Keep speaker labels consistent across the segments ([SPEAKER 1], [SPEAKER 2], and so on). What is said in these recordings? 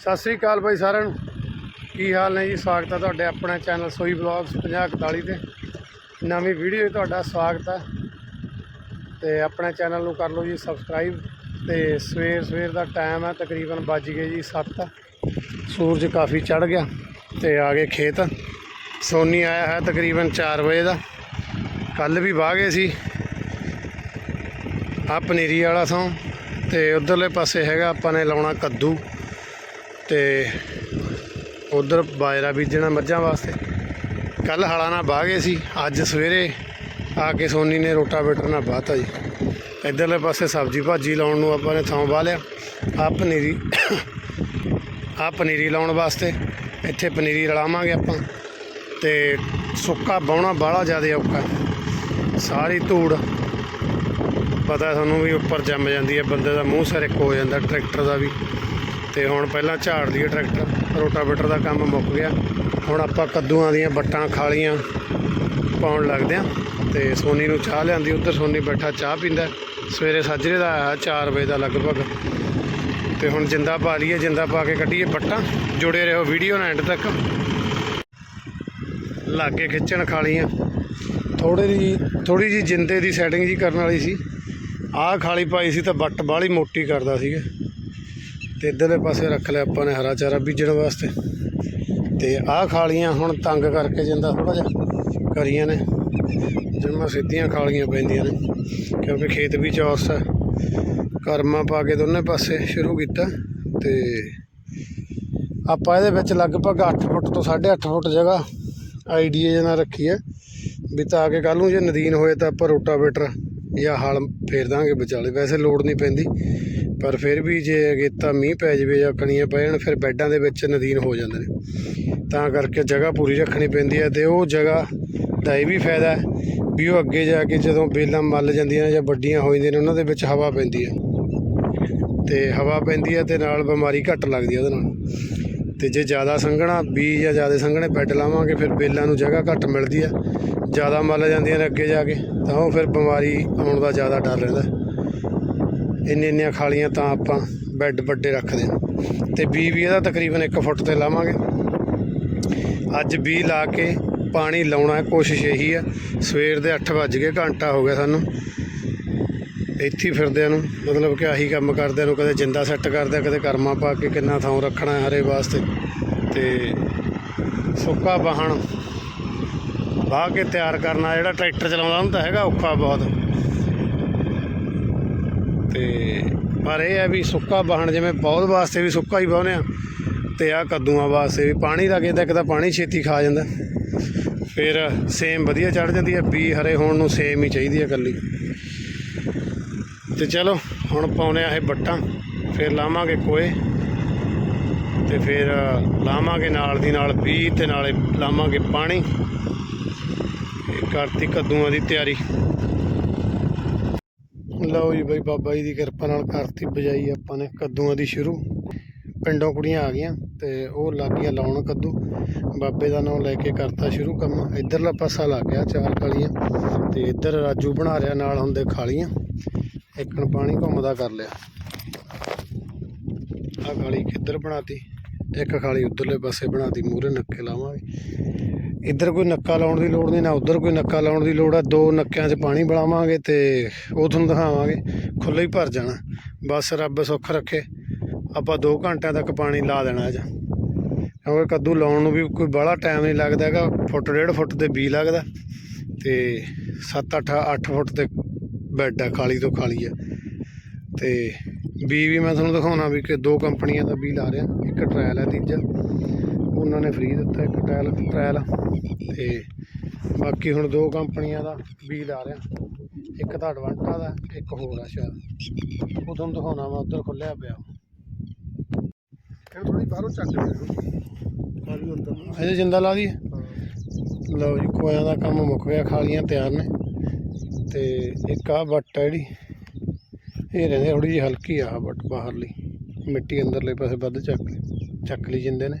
[SPEAKER 1] ਸਤਿ ਸ੍ਰੀ ਅਕਾਲ ਭਾਈ ਸਾਰਿਆਂ ਨੂੰ। ਕੀ ਹਾਲ ਨੇ ਜੀ? ਸਵਾਗਤ ਹੈ ਤੁਹਾਡੇ ਆਪਣੇ ਚੈਨਲ ਸੋਈ ਬਲੌਗਸ 5041 ਤੇ। ਨਵੀਂ ਵੀਡੀਓ 'ਚ ਤੁਹਾਡਾ ਸਵਾਗਤ ਹੈ। ਤੇ ਆਪਣੇ ਚੈਨਲ ਨੂੰ ਕਰ ਲਓ ਜੀ ਸਬਸਕ੍ਰਾਈਬ। ਤੇ ਸਵੇਰ ਸਵੇਰ ਦਾ ਟਾਈਮ ਹੈ, ਤਕਰੀਬਨ ਵੱਜ ਗਏ ਜੀ 7 ਸੂਰਜ ਕਾਫੀ ਚੜ ਗਿਆ ਤੇ ਆ ਗਏ ਖੇਤ। ਸੋਨੀ ਆਇਆ ਹੈ ਤਕਰੀਬਨ 4 ਵਜੇ ਦਾ। ਕੱਲ ਵੀ ਵਾਹ ਗਏ ਸੀ। ਆ ਪਨੀਰੀ ਵਾਲਾ ਥਾਂ। ਤੇ ਉਧਰਲੇ ਪਾਸੇ ਹੈਗਾ, ਆਪਾਂ ਨੇ ਲਾਉਣਾ ਕੱਦੂ। ਤੇ ਉਧਰ ਬਾਜਰਾ ਬੀਜਣਾ ਮੱਝਾਂ ਵਾਸਤੇ। ਕੱਲ ਹਲਾ ਨਾਲ ਬਾਹ ਗਏ ਸੀ, ਅੱਜ ਸਵੇਰੇ ਆ ਕੇ ਸੋਨੀ ਨੇ ਰੋਟਾਵੇਟਰ ਨਾਲ ਵਾਹਤਾ ਜੀ। ਇਧਰਲੇ ਪਾਸੇ ਸਬਜ਼ੀ ਭਾਜੀ ਲਾਉਣ ਨੂੰ ਆਪਾਂ ਨੇ ਥਾਂ ਬਾਹ ਲਿਆ। ਆ ਪਨੀਰੀ ਆ ਪਨੀਰੀ ਲਾਉਣ ਵਾਸਤੇ ਇੱਥੇ ਪਨੀਰੀ ਰਲਾਵਾਂਗੇ ਆਪਾਂ। ਤੇ ਸੁੱਕਾ ਬਾਉਣਾ ਬਾਹਲਾ ਜ਼ਿਆਦਾ ਔਖਾ ਸਾਰੀ ਧੂੜ, ਪਤਾ ਤੁਹਾਨੂੰ ਵੀ ਉੱਪਰ ਜੰਮ ਜਾਂਦੀ ਹੈ, ਬੰਦੇ ਦਾ ਮੂੰਹ ਸਿਰ ਇੱਕ ਹੋ ਜਾਂਦਾ, ਟਰੈਕਟਰ ਦਾ ਵੀ। ਤੇ ਹੁਣ ਪਹਿਲਾਂ ਝਾੜ ਲਈਏ ਟਰੈਕਟਰ, ਰੋਟਾਵੇਟਰ ਦਾ ਕੰਮ ਮੁੱਕ ਗਿਆ। ਹੁਣ ਆਪਾਂ ਕੱਦੂਆਂ ਦੀਆਂ ਬੱਟਾਂ ਖਾਲੀਆਂ ਪਾਉਣ ਲੱਗਦੇ ਆ ਤੇ ਸੋਨੀ ਨੂੰ ਚਾਹ ਲਿਆਂਦੀ, ਉੱਧਰ ਸੋਨੀ ਬੈਠਾ ਚਾਹ ਪੀਂਦਾ ਸਵੇਰੇ ਸਾਜਰੇ ਦਾ ਆਇਆ 4 ਵਜੇ ਦਾ ਲਗਭਗ। ਤੇ ਹੁਣ ਜਿੰਦਾ ਪਾ ਲਈਏ, ਜਿੰਦਾ ਪਾ ਕੇ ਕੱਢੀਏ ਬੱਟਾਂ, ਜੁੜੇ ਰਹੋ ਵੀਡੀਓ ਨਾਲ ਐਂਡ ਤੱਕ। ਲਾਗੇ ਖਿੱਚਣ ਖਾਲੀਆਂ। ਥੋੜੀ ਜੀ ਥੋੜੀ ਜੀ ਜਿੰਦੇ ਦੀ ਸੈਟਿੰਗ ਜੀ ਕਰਨ ਵਾਲੀ ਸੀ। ਆਹ ਖਾਲੀ ਪਾਈ ਸੀ ਤਾਂ ਬੱਟ ਬਾਹਲੀ ਮੋਟੀ ਕਰਦਾ ਸੀਗਾ। ਤੇ ਇੱਧਰਲੇ ਪਾਸੇ ਰੱਖ ਲਿਆ ਆਪਾਂ ਨੇ ਹਰਾ ਚਾਰਾ ਬੀਜਣ ਵਾਸਤੇ। ਤੇ ਆਹ ਖਾਲੀਆਂ ਹੁਣ ਤੰਗ ਕਰਕੇ ਜਾਂਦਾ ਥੋੜਾ ਜਿਹਾ ਕਰੀਆਂ ਨੇ। ਜਿਵੇਂ ਸਿੱਧੀਆਂ ਖਾਲੀਆਂ ਪੈਂਦੀਆਂ ਨੇ, ਕਿਉਂਕਿ ਖੇਤ ਵੀ ਚੌਰਸ ਹੈ ਕਰਮਾ ਪਾ ਕੇ ਦੋਨੇ ਪਾਸੇ ਸ਼ੁਰੂ ਕੀਤਾ ਤੇ ਆਪਾਂ ਇਹਦੇ ਵਿੱਚ ਲਗਭਗ 8 ਫੁੱਟ ਤੋਂ 8.5 ਫੁੱਟ ਜਗ੍ਹਾ ਆਈਡੀਆ ਜਨਾ ਰੱਖੀ ਹੈ ਵੀ ਤਾਂ ਕਿ ਕੱਲ ਨੂੰ ਜੇ ਨਦੀਨ ਹੋਏ ਤਾਂ ਆਪਾਂ ਰੋਟਾਵੇਟਰ ਜਾਂ ਹਲ ਫੇਰ ਦਾਂਗੇ ਵਿਚਾਲੇ। ਵੈਸੇ ਲੋੜ ਨਹੀਂ ਪੈਂਦੀ। ਪਰ ਫਿਰ ਵੀ ਜੇ ਅਗੇਤਾ ਮੀਂਹ ਪੈ ਜਾਵੇ ਜਾਂ ਕਣੀਆਂ ਪੈ ਜਾਣ, ਫਿਰ ਬੈੱਡਾਂ ਦੇ ਵਿੱਚ ਨਦੀਨ ਹੋ ਜਾਂਦੇ ਨੇ। ਤਾਂ ਕਰਕੇ ਜਗ੍ਹਾ ਪੂਰੀ ਰੱਖਣੀ ਪੈਂਦੀ ਹੈ ਤੇ ਉਹ ਜਗ੍ਹਾ ਦਾ ਇਹ ਵੀ ਫਾਇਦਾ ਹੈ ਵੀ ਉਹ ਅੱਗੇ ਜਾ ਕੇ ਜਦੋਂ ਬੇਲਾਂ ਮੱਲ ਜਾਂਦੀਆਂ ਨੇ ਜਾਂ ਵੱਡੀਆਂ ਹੋ ਜਾਂਦੀਆਂ ਨੇ, ਉਹਨਾਂ ਦੇ ਵਿੱਚ ਹਵਾ ਪੈਂਦੀ ਹੈ। ਤੇ ਹਵਾ ਪੈਂਦੀ ਹੈ ਤੇ ਨਾਲ ਬਿਮਾਰੀ ਘੱਟ ਲੱਗਦੀ ਹੈ ਉਹਦੇ ਨਾਲ। ਤੇ ਜੇ ਜ਼ਿਆਦਾ ਸੰਘਣਾ ਬੀਜ ਜਾਂ ਜ਼ਿਆਦਾ ਸੰਘਣੇ ਬੈੱਡ ਲਾਵਾਂਗੇ, ਫਿਰ ਬੇਲਾਂ ਨੂੰ ਜਗ੍ਹਾ ਘੱਟ ਮਿਲਦੀ ਹੈ। ਜ਼ਿਆਦਾ ਮੱਲ ਜਾਂਦੀਆਂ ਨੇ ਅੱਗੇ ਜਾ ਕੇ, ਤਾਂ ਉਹ ਫਿਰ ਬਿਮਾਰੀ ਆਉਣ ਦਾ ਜ਼ਿਆਦਾ ਡਰ ਰਹਿੰਦਾ ਇੰਨੇ ਇੰਨੀਆਂ ਖਾਲੀਆਂ ਤਾਂ ਆਪਾਂ ਬੈੱਡ ਵੱਡੇ ਰੱਖਦੇ ਹਾਂ। ਤੇ ਬੀ ਵੀ ਇਹਦਾ ਤਕਰੀਬਨ 1 ਫੁੱਟ ਤੇ ਲਾਵਾਂਗੇ। ਅੱਜ ਬੀ ਲਾ ਕੇ ਪਾਣੀ ਲਾਉਣਾ ਕੋਸ਼ਿਸ਼ ਇਹੀ ਆ। ਸਵੇਰ ਦੇ 8 ਵੱਜ ਗਏ, ਘੰਟਾ ਹੋ ਗਿਆ ਸਾਨੂੰ। ਇੱਥੇ ਫਿਰਦਿਆਂ ਨੂੰ, ਮਤਲਬ ਕਿ ਆਹੀ ਕੰਮ ਕਰਦਿਆਂ ਨੂੰ, ਕਦੇ ਜਿੰਦਾ ਸੈੱਟ ਕਰਦਿਆਂ, ਕਦੇ ਕਰਮਾ ਪਾ ਕੇ ਕਿੰਨਾ ਥਾਂ ਰੱਖਣਾ ਹਰੇ ਵਾਸਤੇ। ਤੇ ਸੁੱਕਾ ਵਾਹਣ ਵਾਹ ਕੇ ਤਿਆਰ ਕਰਨਾ, ਜਿਹੜਾ ਟਰੈਕਟਰ ਚਲਾਉਂਦਾ ਹੁੰਦਾ ਹੈਗਾ, ਔਖਾ ਬਹੁਤ। ਤੇ ਪਰ ਇਹ ਹੈ ਵੀ ਸੁੱਕਾ ਵਾਹਣ ਜਿਵੇਂ ਪੌਦ ਵਾਸਤੇ ਵੀ ਸੁੱਕਾ ਹੀ ਵਾਹੁੰਦੇ ਆ ਤੇ ਆ ਕੱਦੂਆਂ ਵਾਸਤੇ ਵੀ ਪਾਣੀ ਦਾ ਕਿਤੇ ਇੱਕ ਤਾਂ ਪਾਣੀ ਛੇਤੀ ਖਾ ਜਾਂਦਾ। ਫਿਰ ਸੇਮ ਵਧੀਆ ਚੜ ਜਾਂਦੀ ਹੈ, ਬੀ ਹਰੇ ਹੋਣ ਨੂੰ ਸੇਮ ਹੀ ਚਾਹੀਦੀ ਹੈ ਇਕੱਲੀ। ਤੇ ਚਲੋ, ਹੁਣ ਪਾਉਣੇ ਆ ਇਹ ਬੱਟਾਂ ਫਿਰ ਲਾਵਾਂਗੇ ਕੋਏ। ਤੇ ਫਿਰ ਲਾਵਾਂਗੇ ਨਾਲ ਦੀ ਨਾਲ ਬੀ ਤੇ ਨਾਲੇ ਲਾਵਾਂਗੇ ਪਾਣੀ। ਇਹ ਕਰਤੀ ਕੱਦੂਆਂ ਦੀ ਤਿਆਰੀ। ਲਓ ਜੀ ਬਾਈ ਬਾਬਾ ਜੀ ਦੀ ਕਿਰਪਾ ਨਾਲ ਕਰਤੀ ਬਜਾਈ ਆਪਾਂ ਨੇ ਕੱਦੂਆਂ ਦੀ ਸ਼ੁਰੂ। ਪਿੰਡੋਂ ਕੁੜੀਆਂ ਆ ਗਈਆਂ ਤੇ ਉਹ ਲੱਗ ਗਈਆਂ ਲਾਉਣ ਕੱਦੂ। ਬਾਬੇ ਦਾ ਨਾਮ ਲੈ ਕੇ ਕਰਤਾ ਸ਼ੁਰੂ ਕੰਮ। ਇਧਰਲਾ ਪਾਸਾ ਲੱਗ ਗਿਆ ਚਾਰ ਕਾਲੀਆਂ ਤੇ ਇੱਧਰ ਰਾਜੂ ਬਣਾ ਰਿਹਾ ਨਾਲ ਹੁੰਦੇ ਖਾਲੀਆਂ। ਇੱਕਣ ਪਾਣੀ ਘੁੰਮਦਾ ਕਰ ਲਿਆ। ਆ ਖਾਲੀ ਕਿੱਧਰ ਬਣਾਤੀ। ਇੱਕ ਖਾਲੀ ਉਧਰਲੇ ਪਾਸੇ ਬਣਾਤੀ। ਮੂਰੇ ਨੱਕੇ ਲਾਵਾਂਗੇ। ਇੱਧਰ ਕੋਈ ਨੱਕਾ ਲਾਉਣ ਦੀ ਲੋੜ ਨਹੀਂ, ਨਾ ਉੱਧਰ ਕੋਈ ਨੱਕਾ ਲਾਉਣ ਦੀ ਲੋੜ ਆ। ਦੋ ਨੱਕਿਆਂ 'ਚ ਪਾਣੀ ਬਲਾਵਾਂਗੇ ਤੇ ਉਹ ਤੁਹਾਨੂੰ ਦਿਖਾਵਾਂਗੇ। ਖੁੱਲ੍ਹਾ ਹੀ ਭਰ ਜਾਣਾ। ਬਸ ਰੱਬ ਸੁੱਖ ਰੱਖੇ। ਆਪਾਂ 2 ਘੰਟਿਆਂ ਤੱਕ ਪਾਣੀ ਲਾ ਦੇਣਾ ਅੱਜ। ਕਿਉਂਕਿ ਕੱਦੂ ਲਾਉਣ ਨੂੰ ਵੀ ਕੋਈ ਬਾਹਲਾ ਟਾਈਮ ਨਹੀਂ ਲੱਗਦਾ ਹੈਗਾ। ਫੁੱਟ ਡੇਢ ਫੁੱਟ ਤੇ ਬੀ ਲੱਗਦਾ। ਤੇ 7 8 8 ਫੁੱਟ ਤੇ ਬੈੱਡ ਆ, ਖਾਲੀ ਤੋਂ ਖਾਲੀ ਆ। ਤੇ ਬੀ ਵੀ ਮੈਂ ਤੁਹਾਨੂੰ ਦਿਖਾਉਣਾ ਵੀ ਕਿ ਦੋ ਕੰਪਨੀਆਂ ਦਾ ਬੀ ਲਾ ਰਿਹਾ। ਇੱਕ ਟ੍ਰਾਇਲ ਹੈ ਤੀਜਾ। ਉਹਨਾਂ ਨੇ ਫ੍ਰੀ ਦਿੱਤਾ ਇੱਕ ਟ੍ਰਾਇਲ ਟ੍ਰਾਇਲ ਤੇ ਬਾਕੀ ਹੁਣ ਦੋ ਕੰਪਨੀਆਂ ਦਾ ਬੀ ਲਾ ਰਿਹਾ। ਇੱਕ ਤਾਂ ਐਡਵਾਂਟਾ ਦਾ ਇੱਕ ਹੋਰ ਆ ਸ਼ਾਇਦ। ਉਹ ਤੁਹਾਨੂੰ ਦਿਖਾਉਣਾ ਮੈਂ ਉੱਧਰ ਖੁੱਲਿਆ ਪਿਆ।
[SPEAKER 2] ਇਹ ਥੋੜੀ ਬਾਹਰੋਂ ਚੱਕ ਦੇ ਕਾਲੀ ਅੰਦਰ।
[SPEAKER 1] ਅਜੇ ਜਿੰਦਾ ਲਾ ਦੀ। ਲਓ ਜੀ ਕੋਇਆਂ ਦਾ ਕੰਮ ਮੁੱਕ ਗਿਆ ਖਾਲੀਆਂ ਤਿਆਰ ਨੇ। ਤੇ ਇੱਕ ਆ ਬੱਟ ਹੈ ਜਿਹੜੀ। ਇਹ ਰਹਿੰਦੇ ਥੋੜੀ ਜਿਹੀ ਹਲਕੀ ਆ ਬੱਟ ਬਾਹਰਲੀ। ਮਿੱਟੀ ਅੰਦਰਲੇ ਪਾਸੇ ਵੱਧ ਚੱਕ ਚੱਕ ਲਈ ਜਿੰਦੇ ਨੇ।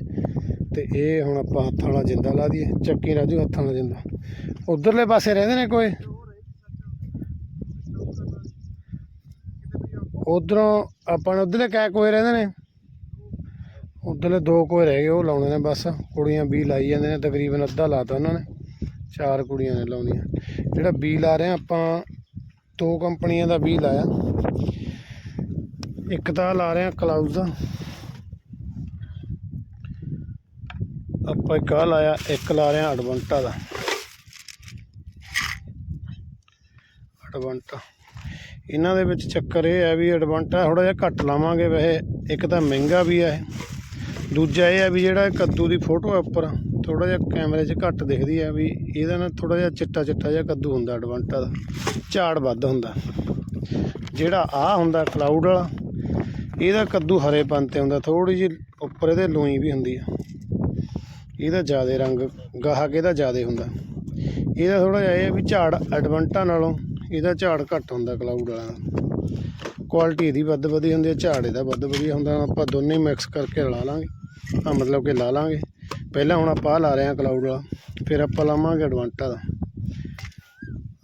[SPEAKER 1] ਤੇ ਇਹ ਹੁਣ ਆਪਾਂ ਹੱਥਾਂ ਵਾਲਾ ਜਿੰਦਾ ਲਾ ਦਈਏ, ਚੱਕੀ ਰਾਜੂ ਹੱਥਾਂ ਵਾਲਾ ਜਿੰਦਾ। ਉਧਰਲੇ ਪਾਸੇ ਰਹਿੰਦੇ ਨੇ ਕੋਈ? ਉਧਰੋਂ ਆਪਾਂ ਉਧਰਲੇ ਕੈ ਕੋਈ ਰਹਿੰਦੇ ਨੇ? ਉਧਰਲੇ ਦੋ ਕੋਈ ਰਹਿ ਗਏ, ਉਹ ਲਾਉਣੇ ਨੇ ਬਸ। ਕੁੜੀਆਂ ਵੀ ਲਾਈ ਜਾਂਦੇ ਨੇ, ਤਕਰੀਬਨ ਅੱਧਾ ਲਾਤਾ ਉਹਨਾਂ ਨੇ। ਚਾਰ ਕੁੜੀਆਂ ਨੇ ਲਾਉਣੀਆਂ। ਜਿਹੜਾ ਬੀ ਲਾ ਰਹੇ ਆ ਆਪਾਂ, ਦੋ ਕੰਪਨੀਆਂ ਦਾ ਬੀ ਲਾਇਆ। ਇੱਕ ਤਾਂ ਲਾ ਰਹੇ ਆ ਕਲਾਊਜ਼। ਦਾ ਆਪਾਂ ਇੱਕ ਆਹ ਲਾਇਆ, ਇੱਕ ਲਾ ਰਹੇ ਆ ਐਡਵੰਟਾ ਦਾ। ਐਡਵੰਟਾ ਇਹਨਾਂ ਦੇ ਵਿੱਚ ਚੱਕਰ ਇਹ ਹੈ ਵੀ ਐਡਵੰਟਾ ਥੋੜਾ ਜਿਹਾ ਘੱਟ ਲਾਵਾਂਗੇ ਵੈਸੇ, ਇੱਕ ਤਾਂ ਮਹਿੰਗਾ ਵੀ ਹੈ। ਦੂਜਾ ਇਹ ਹੈ ਵੀ ਜਿਹੜਾ ਕੱਦੂ ਦੀ ਫੋਟੋ ਉੱਪਰ ਥੋੜਾ ਜਿਹਾ ਕੈਮਰੇ 'ਚ ਘੱਟ ਦਿਖਦੀ ਹੈ ਵੀ ਇਹਦਾ ਨਾ ਥੋੜਾ ਜਿਹਾ ਚਿੱਟਾ ਚਿੱਟਾ ਜਿਹਾ ਕੱਦੂ ਹੁੰਦਾ ਐਡਵੰਟਾ ਦਾ, ਝਾੜ ਵੱਧ ਹੁੰਦਾ। ਜਿਹੜਾ ਆ ਹੁੰਦਾ ਕਲਾਊਡ ਵਾਲਾ, ਇਹਦਾ ਕੱਦੂ ਹਰੇਪਨ ਤੇ ਹੁੰਦਾ ਥੋੜੀ ਜਿਹੀ ਉੱਪਰ ਇਹਦੇ ਲੋਈ ਵੀ ਹੁੰਦੀ ਆ। ਇਹਦਾ ਜ਼ਿਆਦਾ ਰੰਗ ਗਾਹਕ ਇਹਦਾ ਜ਼ਿਆਦਾ ਹੁੰਦਾ। ਇਹਦਾ ਥੋੜਾ ਜਿਹਾ ਇਹ ਹੈ ਵੀ ਝਾੜ ਐਡਵੰਟਾ ਨਾਲੋਂ ਇਹਦਾ ਝਾੜ ਘੱਟ ਹੁੰਦਾ ਕਲਾਊਡ ਵਾਲਾ ਦਾ। ਕੁਆਲਿਟੀ ਇਹਦੀ ਵੱਧ ਵਧੀਆ ਹੁੰਦੀ ਹੈ ਝਾੜ ਇਹਦਾ ਵੱਧ ਵਧੀਆ ਹੁੰਦਾ। ਆਪਾਂ ਦੋਨੇ ਮਿਕਸ ਕਰਕੇ ਲਾ ਲਾਂਗੇ। ਆ ਮਤਲਬ ਕਿ ਲਾ ਲਾਂਗੇ। ਪਹਿਲਾਂ ਹੁਣ ਆਪਾਂ ਆਹ ਲਾ ਰਹੇ ਹਾਂ ਕਲਾਊਡ ਵਾਲਾ, ਫਿਰ ਆਪਾਂ ਲਾਵਾਂਗੇ ਐਡਵੰਟਾ ਦਾ।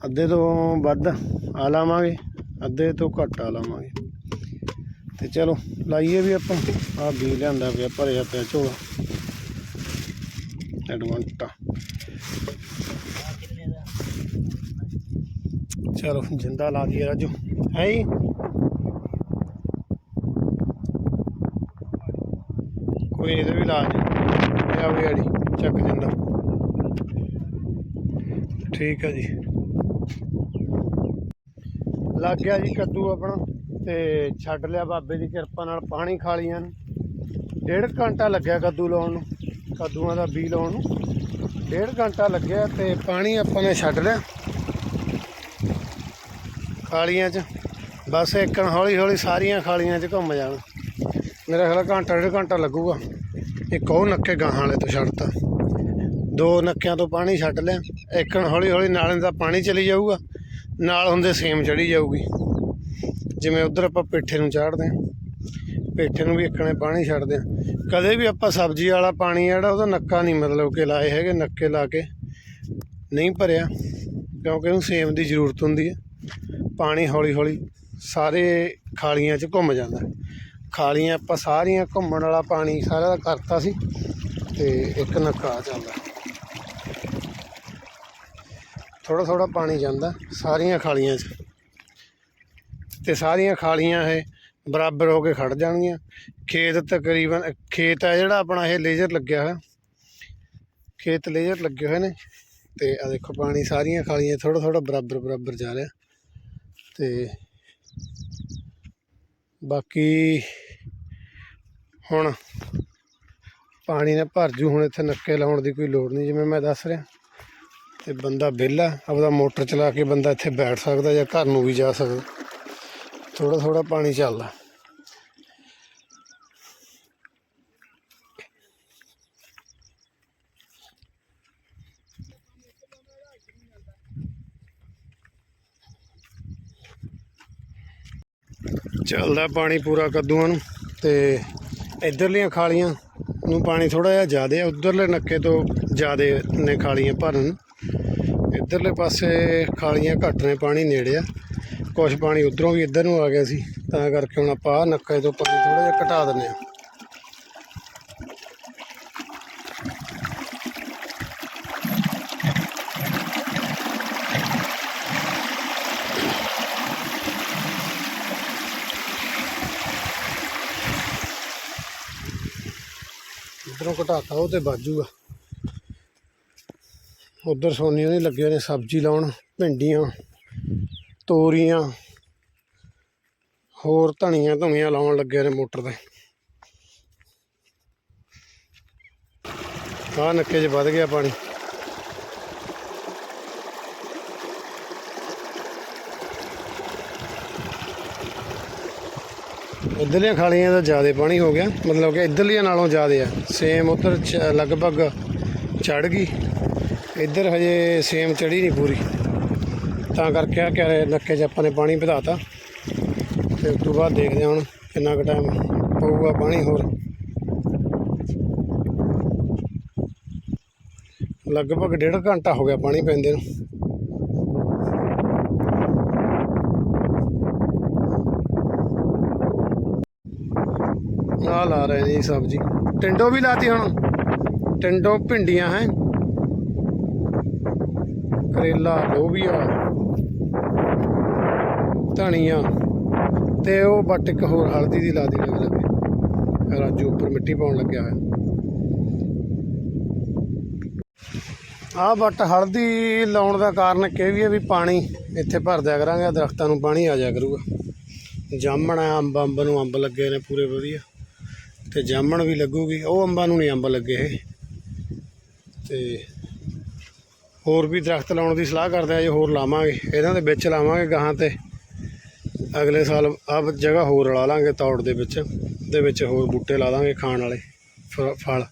[SPEAKER 1] ਅੱਧੇ ਤੋਂ ਵੱਧ ਆ ਲਾਵਾਂਗੇ, ਅੱਧੇ ਤੋਂ ਘੱਟ ਆ ਲਾਵਾਂਗੇ। ਤੇ ਚਲੋ ਲਾਈਏ ਵੀ ਆਪਾਂ। ਆ ਬੀ ਲਿਆਂਦਾ ਪਿਆ ਭਰਿਆ ਪਿਆ ਝੋਲਾ। ਐਡਵੰਟਾ। ਚਲੋ, ਜਿੰਦਾ ਲਾ ਦਈਏ ਰਾਜੂ। ਹੈ ਜੀ ਕੋਈ ਇਹਦੇ ਵੀ ਲਾ ਜੀ ਆ ਵੀ ਆੜੀ, ਚੱਕ ਜਿੰਦਾ। ਠੀਕ ਹੈ ਜੀ। ਲੱਗ ਗਿਆ ਜੀ ਕੱਦੂ ਆਪਣਾ, ਤੇ ਛੱਡ ਲਿਆ ਬਾਬੇ ਦੀ ਕਿਰਪਾ ਨਾਲ, ਪਾਣੀ ਖਾ ਲੀਆਂ ਨੂੰ। ਡੇਢ ਘੰਟਾ ਲੱਗਿਆ ਕੱਦੂ ਲਾਉਣ ਨੂੰ। ਕੱਦੂਆਂ ਦਾ ਬੀ ਲਾਉਣ ਨੂੰ। ਡੇਢ ਘੰਟਾ ਲੱਗਿਆ ਤੇ ਪਾਣੀ ਆਪਾਂ ਨੇ ਛੱਡ ਲਿਆ। ਖਾਲੀਆਂ 'ਚ। ਬਸ ਇੱਕਣ ਹੌਲੀ ਹੌਲੀ ਸਾਰੀਆਂ ਖਾਲੀਆਂ 'ਚ ਘੁੰਮ ਜਾਣ। ਮੇਰਾ ਖਿਆਲ ਘੰਟਾ, ਡੇਢ ਘੰਟਾ ਲੱਗੂਗਾ। ਇੱਕ ਉਹ ਨੱਕੇ ਗਾਹਾਂ ਵਾਲੇ ਤੋਂ ਛੱਡਤਾ। ਦੋ ਨੱਕਿਆਂ ਤੋਂ ਪਾਣੀ ਛੱਡ ਲਿਆ। ਇੱਕਣ ਹੌਲੀ ਹੌਲੀ ਨਾਲੇ ਦਾ ਪਾਣੀ ਚਲੀ ਜਾਊਗਾ। ਨਾਲ ਹੁੰਦੇ ਸੇਮ ਚੜੀ ਜਾਊਗੀ। ਜਿਵੇਂ ਉਧਰ ਆਪਾਂ ਪੇਠੇ ਨੂੰ ਚਾੜਦੇ ਹਾਂ ਪੇਠੇ ਨੂੰ ਵੀ ਇੱਕਣੇ ਪਾਣੀ ਛੱਡਦੇ ਹਾਂ ਕਦੇ ਵੀ ਆਪਾਂ ਸਬਜ਼ੀ ਵਾਲਾ ਪਾਣੀ ਜਿਹੜਾ, ਉਹਦਾ ਨੱਕਾ ਨਹੀਂ ਮਤਲਬ ਕਿ ਲਾਏ ਹੈਗੇ, ਨੱਕੇ ਲਾ ਕੇ ਨਹੀਂ ਭਰਿਆ, ਕਿਉਂਕਿ ਉਹਨੂੰ ਸੇਮ ਦੀ ਜ਼ਰੂਰਤ ਹੁੰਦੀ ਹੈ। ਪਾਣੀ ਹੌਲੀ ਹੌਲੀ ਸਾਰੇ ਖਾਲੀਆਂ 'ਚ ਘੁੰਮ ਜਾਂਦਾ। ਖਾਲੀਆਂ ਆਪਾਂ ਸਾਰੀਆਂ ਘੁੰਮਣ ਵਾਲਾ ਪਾਣੀ ਸਾਰਾ ਦਾ ਕਰਤਾ ਸੀ, ਤੇ ਇੱਕ ਨੱਕਾ ਚੱਲਦਾ ਥੋੜਾ ਥੋੜਾ ਪਾਣੀ ਜਾਂਦਾ ਸਾਰੀਆਂ ਖਾਲੀਆਂ 'ਚ। ਤੇ ਸਾਰੀਆਂ ਖਾਲੀਆਂ ਇਹ ਬਰਾਬਰ ਹੋ ਕੇ ਖੜ ਜਾਣਗੀਆਂ। ਖੇਤ ਤਕਰੀਬਨ, ਖੇਤ ਹੈ ਜਿਹੜਾ ਆਪਣਾ ਇਹ ਲੇਜ਼ਰ ਲੱਗਿਆ ਹੋਇਆ। ਖੇਤ ਲੇਜ਼ਰ ਲੱਗੇ ਹੋਏ ਨੇ। ਤੇ ਆ ਦੇਖੋ, ਪਾਣੀ ਸਾਰੀਆਂ ਖਾਲੀਆਂ ਥੋੜਾ ਥੋੜਾ ਬਰਾਬਰ ਬਰਾਬਰ ਜਾ ਰਿਹਾ। ਤੇ ਬਾਕੀ ਹੁਣ ਪਾਣੀ ਨੇ ਭਰ ਜੂ, ਹੁਣ ਇੱਥੇ ਨੱਕੇ ਲਾਉਣ ਦੀ ਕੋਈ ਲੋੜ ਨਹੀਂ, ਜਿਵੇਂ ਮੈਂ ਦੱਸ ਰਿਹਾ। ਤੇ ਬੰਦਾ ਵਿਹਲਾ, ਆਪਦਾ ਮੋਟਰ ਚਲਾ ਕੇ ਬੰਦਾ ਇੱਥੇ ਬੈਠ ਸਕਦਾ ਜਾਂ ਘਰ ਨੂੰ ਵੀ ਜਾ ਸਕਦਾ। ਥੋੜਾ ਥੋੜਾ ਪਾਣੀ ਚੱਲਦਾ। ਚੱਲਦਾ ਪਾਣੀ ਪੂਰਾ ਕੱਦੂਆਂ ਨੂੰ ਤੇ ਇਧਰਲੀਆਂ ਖਾਲੀਆਂ ਨੂੰ ਪਾਣੀ ਥੋੜਾ ਜਿਹਾ ਜ਼ਿਆਦਾ ਹੈ ਉਧਰਲੇ ਨੱਕੇ ਤੋਂ ਜ਼ਿਆਦਾ ਨੇ ਖਾਲੀਆਂ ਭਰਨ ਇਧਰਲੇ ਪਾਸੇ ਖਾਲੀਆਂ ਘੱਟ ਨੇ, ਪਾਣੀ ਨੇੜੇ ਆ। ਕੁਝ ਪਾਣੀ ਉਧਰੋਂ ਵੀ ਇੱਧਰ ਨੂੰ ਆ ਗਿਆ ਸੀ, ਤਾਂ ਕਰਕੇ ਹੁਣ ਆਪਾਂ ਨੱਕੇ ਤੋਂ ਪਾਣੀ ਥੋੜਾ ਜਿਹਾ ਘਟਾ ਦਿੰਨੇ ਆ ਇਧਰੋਂ ਘਟਾਤਾ, ਉਹ ਤੇ ਬਾਜੂਗਾ ਉਧਰ ਸੋਨੀਆਂ ਨਹੀਂ ਲੱਗੇ ਨੇ ਸਬਜ਼ੀ ਲਾਉਣ, ਭਿੰਡੀਆਂ। ਤੋਰੀਆਂ, ਹੋਰ ਧਣੀਆਂ ਧੁਣੀਆਂ ਲਾਉਣ ਲੱਗੇ ਨੇ ਮੋਟਰ ਤੇ। ਆਹ ਨੱਕੇ 'ਚ ਵੱਧ ਗਿਆ ਪਾਣੀ। ਇੱਧਰਲੀਆਂ ਖਾਲੀਆਂ ਦਾ ਜ਼ਿਆਦਾ ਪਾਣੀ ਹੋ ਗਿਆ, ਮਤਲਬ ਕਿ ਇੱਧਰਲੀਆਂ ਨਾਲੋਂ ਜ਼ਿਆਦਾ ਆ। ਸੇਮ ਉੱਧਰ ਚ- ਲਗਭਗ ਚੜ ਗਈ। ਇੱਧਰ ਹਜੇ ਸੇਮ ਚੜੀ ਨਹੀਂ ਪੂਰੀ। ਤਾਂ ਕਰਕੇ ਆ ਕਿ ਨੱਕੇ 'ਚ ਆਪਾਂ ਨੇ ਪਾਣੀ ਵਧਾਤਾ। ਤੇ ਉਸ ਤੋਂ ਬਾਅਦ ਦੇਖਦੇ ਹਾਂ ਹੁਣ ਕਿੰਨਾ ਕੁ ਟਾਈਮ ਪਊਗਾ ਪਾਣੀ ਹੋਰ। ਲਗਭਗ ਡੇਢ ਘੰਟਾ ਹੋ ਗਿਆ ਪਾਣੀ ਪੈਂਦੇ ਨੂੰ। ਆ ਲਾ ਰਹੇ ਨੇ ਜੀ ਸਬਜ਼ੀ। ਟਿੰਡੋ ਵੀ ਲਾਤੀ ਹੁਣ। ਟਿੰਡੋ ਭਿੰਡੀਆਂ ਹੈ। ਕਰੇਲਾ ਲੋਬੀਆ ਧਨੀਆ ਤੇ ਉਹ ਬੱਟ ਇੱਕ ਹੋਰ ਹਲਦੀ ਦੀ ਲਾਦੀ ਲੱਗ ਲੱਗੇ। ਰਾਜੂ ਉੱਪਰ ਮਿੱਟੀ ਪਾਉਣ ਲੱਗਿਆ ਹੋਇਆ। ਆਹ ਬੱਟ ਹਲਦੀ ਲਾਉਣ ਦਾ ਕਾਰਨ ਕਿ ਵੀ ਹੈ ਵੀ ਪਾਣੀ ਇੱਥੇ ਭਰ ਦਿਆ ਕਰਾਂਗੇ ਦਰਖਤਾਂ ਨੂੰ ਪਾਣੀ ਆ ਜਾਇਆ ਕਰੂਗਾ। ਜਾਮਣ ਆ, ਅੰਬ ਅੰਬ ਨੂੰ ਅੰਬ ਲੱਗੇ ਨੇ ਪੂਰੇ ਵਧੀਆ। ਤੇ ਜਾਮਣ ਵੀ ਲੱਗੂਗੀ, ਉਹ ਅੰਬਾਂ ਨੂੰ ਨਹੀਂ ਅੰਬ ਲੱਗੇ ਇਹ। ਤੇ ਹੋਰ ਵੀ ਦਰਖਤ ਲਾਉਣ ਦੀ ਸਲਾਹ ਕਰਦੇ ਆ, ਜੇ ਹੋਰ ਲਾਵਾਂਗੇ, ਇਹਨਾਂ ਦੇ ਵਿੱਚ ਲਾਵਾਂਗੇ ਗਾਹਾਂ ਤੇ। ਅਗਲੇ ਸਾਲ ਆਹ ਜਗ੍ਹਾ ਹੋਰ ਲਾ ਲਾਂਗੇ ਤੌੜ ਦੇ ਵਿੱਚ ਦੇ ਵਿੱਚ ਹੋਰ ਬੂਟੇ ਲਾ ਦਾਂਗੇ ਖਾਣ ਵਾਲੇ ਫ- ਫਲ।